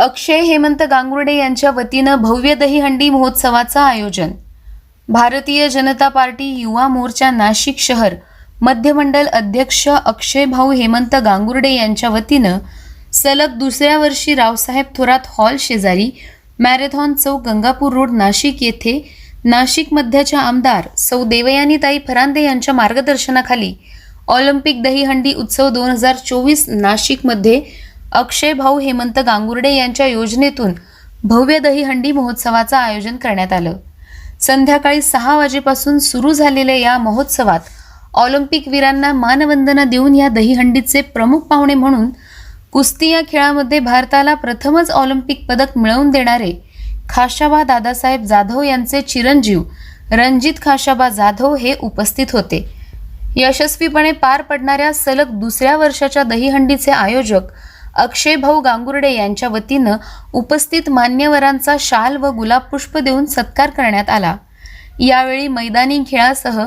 अक्षय हेमंत गांगुर्डे यांच्या वतीनं भव्य दहीहंडी महोत्सवाचं आयोजन. भारतीय जनता पार्टी युवा मोर्चा नाशिक शहर. मध्यमंडल अध्यक्ष अक्षय भाऊ हेमंत गांगुर्डे यांच्या वतीनं सलग दुसऱ्या वर्षी रावसाहेब थोरात हॉल शेजारी मॅरेथॉन चौक गंगापूर रोड नाशिक येथे नाशिक मध्याच्या आमदार सौ देवयानीताई फरांदे यांच्या मार्गदर्शनाखाली ऑलिम्पिक दहीहंडी उत्सव दोन हजार चोवीस नाशिकमध्ये अक्षय भाऊ हेमंत गांगुर्डे यांच्या योजनेतून भव्य दहीहंडी महोत्सवाचं आयोजन करण्यात आलं. संध्याकाळी सहा वाजेपासून सुरू झालेल्या या महोत्सवात ऑलिम्पिक वीरांना मानवंदना देऊन या दहीहंडीचे प्रमुख पाहुणे म्हणून कुस्ती या खेळामध्ये भारताला प्रथमच ऑलिम्पिक पदक मिळवून देणारे खाशाबा दादासाहेब जाधव यांचे चिरंजीव रणजित खाशाबा जाधव हे उपस्थित होते. यशस्वीपणे पार पडणाऱ्या सलग दुसऱ्या वर्षाच्या दहीहंडीचे आयोजक अक्षय भाऊ गांगुर्डे यांच्या वतीनं उपस्थित मान्यवरांचा शाल व गुलाब पुष्प देऊन सत्कार करण्यात आला. यावेळी मैदानी खेळासह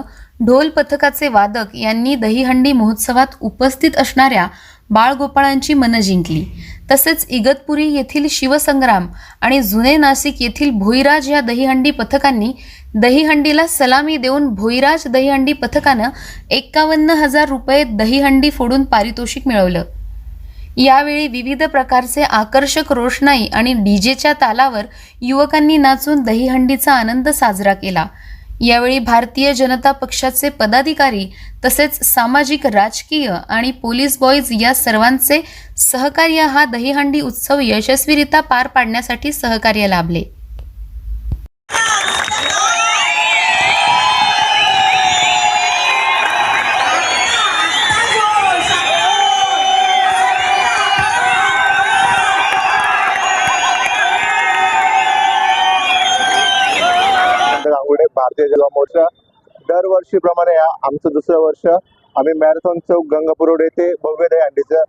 ढोल पथकाचे वादक यांनी दहीहंडी महोत्सवात उपस्थित असणाऱ्या बाळगोपाळांची मनं जिंकली. तसेच इगतपुरी येथील शिवसंग्राम आणि जुने नाशिक येथील भोईराज या दहीहंडी पथकांनी दहीहंडीला सलामी देऊन भोईराज दहीहंडी पथकानं एक्कावन्न हजार रुपये दहीहंडी फोडून पारितोषिक मिळवलं. यावेळी विविध प्रकारचे आकर्षक रोषणाई आणि डीजेच्या तालावर युवकांनी नाचून दहीहंडीचा आनंद साजरा केला. यावेळी भारतीय जनता पक्षाचे पदाधिकारी तसेच सामाजिक राजकीय आणि पोलीस बॉईज या सर्वांचे सहकार्य हा दहीहंडी उत्सव यशस्वीरित्या पार पाडण्यासाठी सहकार्य लाभले. भारतीय जनता मोर्चा. दरवर्षीप्रमाणे आमचं दुसरं वर्ष. आम्ही मॅरेथॉन चौक गंगापूर रोड येथे भव्य दहीहंडीचा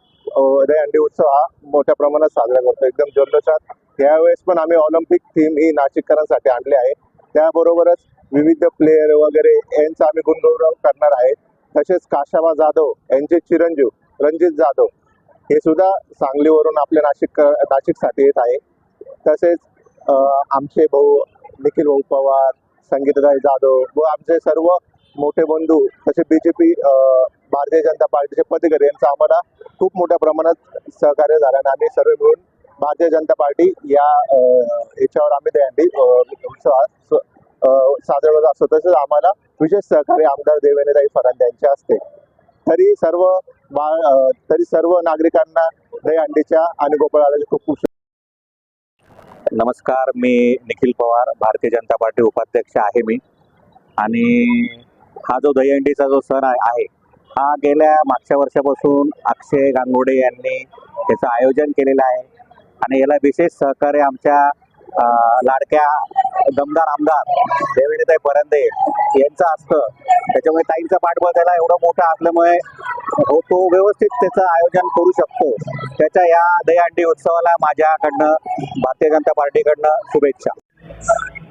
दहीहंडी उत्सव हा मोठ्या प्रमाणात साजरा करतो. एकदम जल्लोषात यावेळेस पण आम्ही ऑलिम्पिक थीम ही नाशिककरांसाठी आणली आहे. त्याबरोबरच विविध प्लेयर वगैरे यांचा आम्ही गुणगौरव करणार आहे. तसेच काशाबा जाधव यांचे चिरंजीव रणजित जाधव हे सुद्धा सांगलीवरून आपल्या नाशिक नाशिकसाठी येत आहे. तसेच आमचे भाऊ निखिल भाऊ पवार संगीतराय जाधव व आमचे सर्व मोठे बंधू तसे बीजेपी भारतीय जनता पार्टीचे पदाधिकारी यांचं आम्हाला खूप मोठ्या प्रमाणात सहकार्य झालं आणि आम्ही सर्व मिळून भारतीय जनता पार्टी या याच्यावर आम्ही दहीहंडी अं, उत्सवात साजरा करत असतो तसेच आम्हाला विशेष सहकार्य आमदार देवेंद्रताई फरांदे यांचे असते. तरी सर्व तरी सर्व नागरिकांना दहीहंडीच्या आणि गोपाळाचे खूप खुश नमस्कार मी निखिल पवार भारतीय जनता पार्टी उपाध्यक्ष आहे मी. आणि हा जो दहीहंडीचा जो सण आहे हा गेल्या मागच्या वर्षापासून अक्षय गांगुडे यांनी त्याचं आयोजन केलेलं आहे. आणि याला विशेष सहकार्य आमच्या लाडक्या दमदार आमदार देवेंद्रताई परंदे यांचं असतं. त्याच्यामुळे ताईंचा पाठबळ त्याला एवढं मोठं असल्यामुळे तो व्यवस्थित त्याचं आयोजन करू शकतो. त्याच्या या दहीहंडी उत्सवाला माझ्याकडनं भारतीय जनता पार्टीकडनं शुभेच्छा.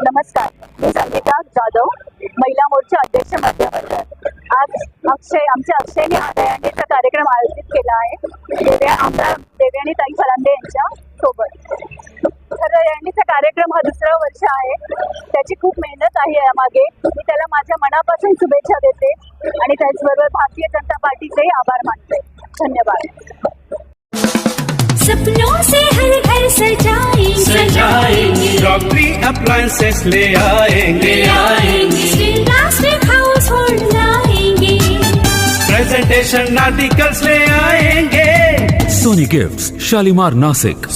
नमस्कार. मी संगीता जाधव महिला मोर्चा अध्यक्ष माध्यमांतर आज अक्षय आमच्या अक्षयने हा दहीहंडीचा कार्यक्रम आयोजित केला आहे. देव्या आमदार आणि ताई फलांदे यांच्या सोबत. दहीहंडीचा कार्यक्रम हा दुसरा वर्ष आहे. त्याची खूप मेहनत आहे यामागे. मी त्याला माझ्या मनापासून शुभेच्छा देते आणि त्याचबरोबर भारतीय जनता पार्टीचेही आभार मानते. धन्यवाद. सपनों से हर घर सजाएंगे. सजाएंगे. अप्लायंसेस ले आएंगे. आएंगे. हाउस होल्ड लाएंगे. प्रेजेंटेशन आर्टिकल्स ले आएंगे. Sony Gifts, Shalimar Nasik.